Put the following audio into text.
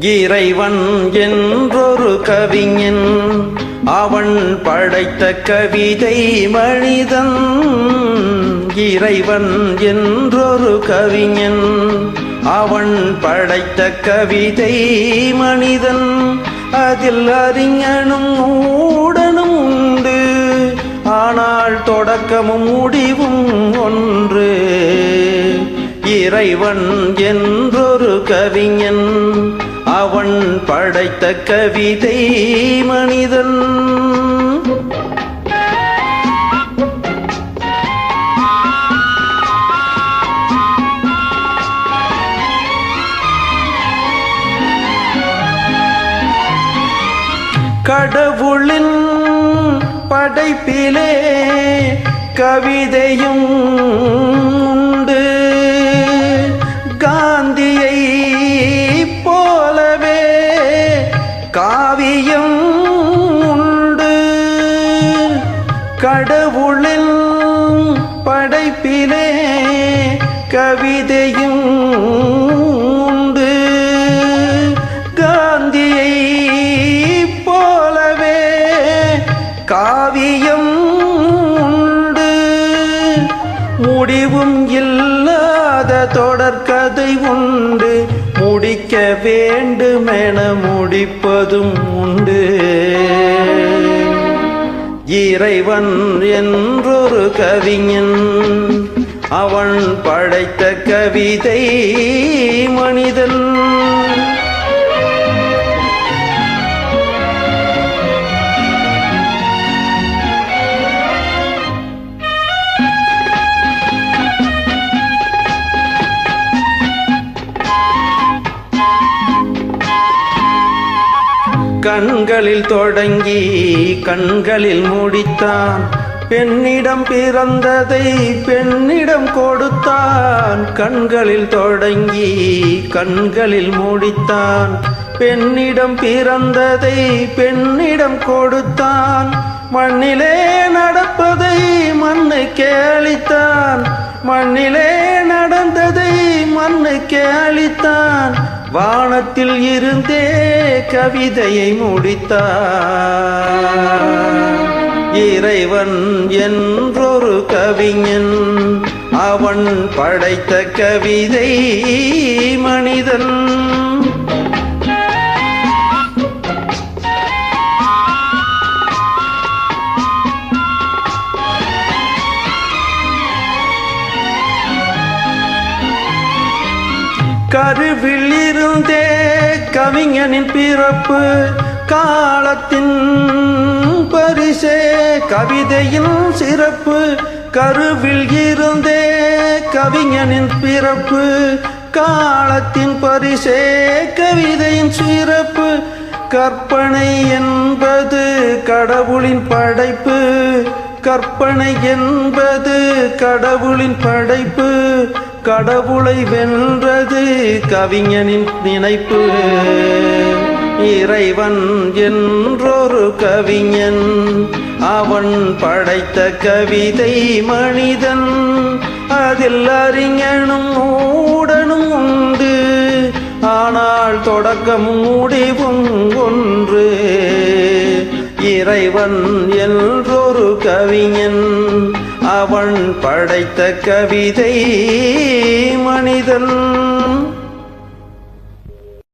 இறைவன் என்றொரு கவிஞன். அவன் படைத்த கவிதை மனிதன். இறைவன் என்றொரு கவிஞன். அவன் படைத்த கவிதை மனிதன். அதில் அறிஞனும் ஊடனும் உண்டு. ஆனால் தொடக்கமும் முடிவும் ஒன்று. இறைவன் என்றொரு கவிஞன். அவன் படைத்த கவிதை மனிதன். கடவுளின் படைப்பிலே கவிதையும் காவியம் உண்டு. கடவுளில் படைப்பிலே கவிதையும் உண்டு. காந்தியை போலவே காவியம் உண்டு. முடிவும் இல்லாத தொடர்கதை உண்டு. முடிக்க வேண்டுமென முடிப்பதும் உண்டு. இறைவன் என்றொரு கவிஞன் அவன் படைத்த கவிதை மனிதன். கண்களில் தொடங்கி கண்களில் முடித்தான். பெண்ணிடம் பிறந்ததை பெண்ணிடம் கொடுத்தான். கண்களில் தொடங்கி கண்களில் முடித்தான். பெண்ணிடம் பிறந்ததை பெண்ணிடம் கொடுத்தான். மண்ணிலே நடப்பதை மண்ணு கேளித்தான். மண்ணிலே நடந்ததை மண்ணு கேளித்தான். வானத்தில் இருந்தே கவிதையை முடித்தார். இறைவன் என்றொரு கவிஞன் அவன் படைத்த கவிதை மனிதன். கருவில் இருந்தே கவிஞனின் பிறப்பு காலத்தின் பரிசே கவிதையின் சிறப்பு கருவில் இருந்தே கவிஞனின் பிறப்பு காலத்தின் பரிசே கவிதையின் சிறப்பு கற்பனை என்பது கடவுளின் படைப்பு கற்பனை என்பது கடவுளின் படைப்பு கடவுளை வென்றது கவிஞனின் நினைப்பு. இறைவன் என்றொரு கவிஞன் அவன் படைத்த கவிதை மனிதன். அதில் அறிஞனும் ஊடனும் உண்டு. ஆனால் தொடக்கமும் முடிவும் ஒன்று. இறைவன் என்றொரு கவிஞன் அவன் படைத்த கவிதை மனிதன்.